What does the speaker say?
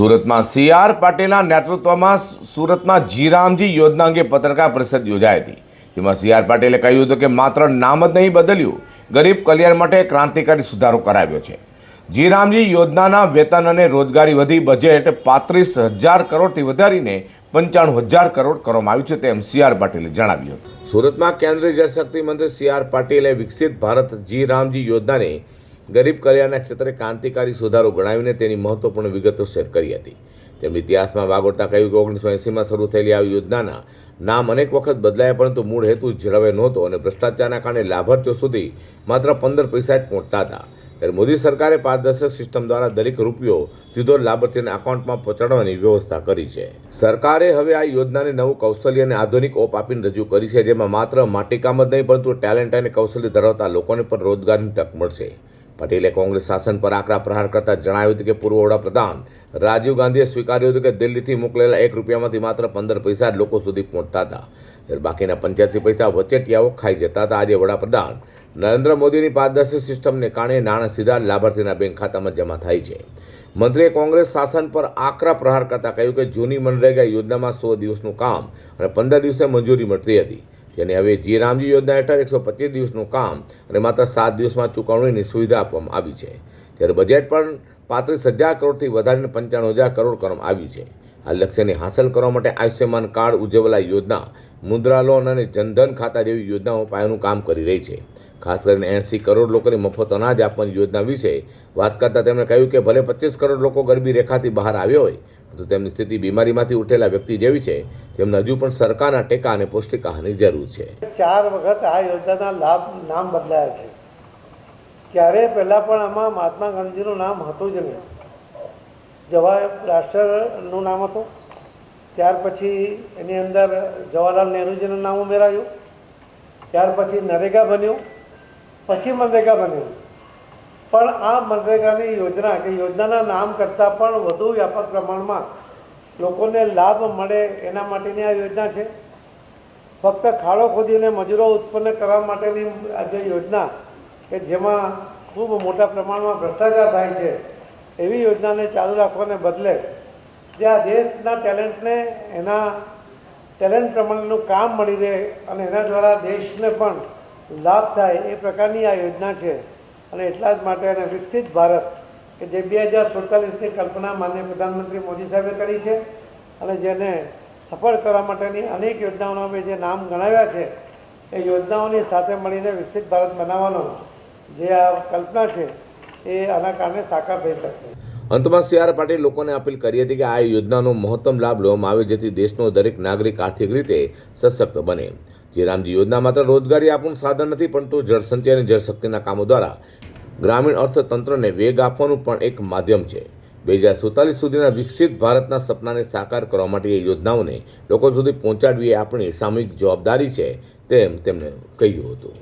સુરતમાં C R પાટીલના નેતૃત્વમાં સુરતમાં જીરામજી યોજના અંગે પત્રકાર પરિષદ યોજાઈ હતી. જેમાં સી આર પાટીલે કહ્યું હતું કે માત્ર નામ જ નહીં બદલ્યું, ગરીબ કલ્યાણ માટે ક્રાંતિકારી સુધારો કરાવ્યો છે. જીરામજી યોજનાના વેતન અને રોજગારી વધી બજેટ પાંત્રીસ હજાર કરોડથી વધારીને પંચાણું હજાર કરોડ કરવામાં આવ્યું છે તેમ સી આર પાટીલે જણાવ્યું હતું. સુરતમાં કેન્દ્રીય જળશક્તિ મંત્રી સી આર પાટીલે વિકસિત ભારત જી રામજી યોજનાને ગરીબ કલ્યાણના ક્ષેત્રે ક્રાંતિકારી સુધારો ગણાવીને તેની મહત્વપૂર્ણ વિગતો શેર કરી હતી. તેમણે ઇતિહાસમાં વાગોળતા કહ્યું કે ઓગણીસો એંસીમાં શરૂ થયેલી આ યોજનાના નામ અનેક વખત બદલાયા, પરંતુ મૂળ હેતુ જળવાયો નહોતો અને ભ્રષ્ટાચારના કારણે લાભાર્થીઓ સુધી માત્ર પંદર પૈસા જ પહોંચતા હતા. ત્યારે મોદી સરકારે પારદર્શક સિસ્ટમ દ્વારા દરેક રૂપિયો સીધો લાભાર્થીના એકાઉન્ટમાં પહોંચાડવાની વ્યવસ્થા કરી છે. સરકારે હવે આ યોજનાને નવું કૌશલ્ય અને આધુનિક ઓપ આપીને રજૂ કરી છે, જેમાં માત્ર માટીકામ જ નહીં, પરંતુ ટેલેન્ટ અને કૌશલ્ય ધરાવતા લોકોને પણ રોજગારની તક મળશે. પટેલે કોંગ્રેસ શાસન પર આકરા પ્રહાર કરતા જણાવ્યું હતું કે પૂર્વ વડાપ્રધાન રાજીવ ગાંધીએ સ્વીકાર્યું હતું કે દિલ્હીથી મોકલેલા એક રૂપિયામાંથી માત્ર પંદર પૈસા લોકો સુધી પહોંચતા હતા. બાકીના પંચ્યાસી પૈસા વચેટિયાઓ ખાઈ જતા હતા. આજે વડાપ્રધાન નરેન્દ્ર મોદીની પારદર્શી સિસ્ટમને કારણે નાણાં સીધા લાભાર્થીના બેંક ખાતામાં જમા થાય છે. મંત્રીએ કોંગ્રેસ શાસન પર આકરા પ્રહાર કરતા કહ્યું કે જૂની મનરેગા યોજનામાં સો દિવસનું કામ અને પંદર દિવસે મંજૂરી મળતી હતી. જેને હવે જી રામજી યોજના હેઠળ એકસો પચીસ દિવસનું કામ અને માત્ર સાત દિવસમાં ચૂકવણીની સુવિધા આપવામાં આવી છે. ત્યારે બજેટ પણ પાંત્રીસ હજાર કરોડથી વધારીને પંચાણું હજાર કરોડ કરવામાં આવ્યું છે. આ લક્ષ્યને હાંસલ કરવા માટે આયુષ્યમાન કાર્ડ ઉજ્જવલા યોજના, મુદ્રા લોન અને જનધન ખાતા જેવી યોજનાઓ પાયાનું કામ કરી રહી છે. ખાસ કરીને એંસી કરોડ લોકોને મફત અનાજ આપવાની યોજના વિશે વાત કરતાં તેમણે કહ્યું કે ભલે પચીસ કરોડ લોકો ગરબી રેખાથી બહાર આવ્યો હોય, પરંતુ તેમની સ્થિતિ બીમારીમાંથી ઉઠેલા વ્યક્તિ જેવી છે. તેમને હજુ પણ સરકારના ટેકા અને પૌષ્ટિક આહારની જરૂર છે. ચાર વખત આ યોજનાના લાભ નામ બદલાયા છે. ક્યારે પહેલાં પણ આમાં મહાત્મા ગાંધીનું નામ હતું જ નહીં. જવાહર રાષ્ટ્રનું નામ હતું. ત્યાર પછી એની અંદર જવાહરલાલ નહેરુજીનું નામ ઉમેરાયું. ત્યાર પછી નરેગા બન્યું. પછી મનરેગા બન્યું. પણ આ મનરેગાની યોજના કે યોજનાના નામ કરતાં પણ વધુ વ્યાપક પ્રમાણમાં લોકોને લાભ મળે એના માટેની આ યોજના છે. ફક્ત ખાડો ખોદીને મજૂરો ઉત્પન્ન કરવા માટેની આ જે યોજના કે જેમાં ખૂબ મોટા પ્રમાણમાં ભ્રષ્ટાચાર થાય છે એવી યોજનાને ચાલુ રાખવાને બદલે જે આ દેશના ટેલેન્ટને એના ટેલેન્ટ પ્રમાણેનું કામ મળી રહે અને એના દ્વારા દેશને પણ લાભ થાય એ પ્રકારની આ યોજના છે. અને એટલા જ માટે એને વિકસિત ભારત, કે જે બે હજાર સુડતાલીસની કલ્પના માન્ય પ્રધાનમંત્રી મોદી સાહેબે કરી છે અને જેને સફળ કરવા માટેની અનેક યોજનાઓના અમે જે નામ ગણાવ્યા છે, એ યોજનાઓની સાથે મળીને વિકસિત ભારત બનાવવાનો જે આ કલ્પના છે એ આના કારણે સાકાર થઈ શકશે. અંતમાં સી આર પાટીલ લોકોને અપીલ કરી હતી કે આ યોજનાનો મહત્તમ લાભ લેવામાં આવે જેથી દેશનો દરેક નાગરિક આર્થિક રીતે સશક્ત બને. જે રામજી યોજના માત્ર રોજગારી આપવાનું સાધન નથી, પરંતુ જળસંચય અને જળશક્તિના કામો દ્વારા ગ્રામીણ અર્થતંત્રને વેગ આપવાનું પણ એક માધ્યમ છે. બે હજાર સુડતાલીસ સુધીના વિકસિત ભારતના સપનાને સાકાર કરવા માટે એ યોજનાઓને લોકો સુધી પહોંચાડવી એ આપણી સામૂહિક જવાબદારી છે, તેમ તેમણે કહ્યું હતું.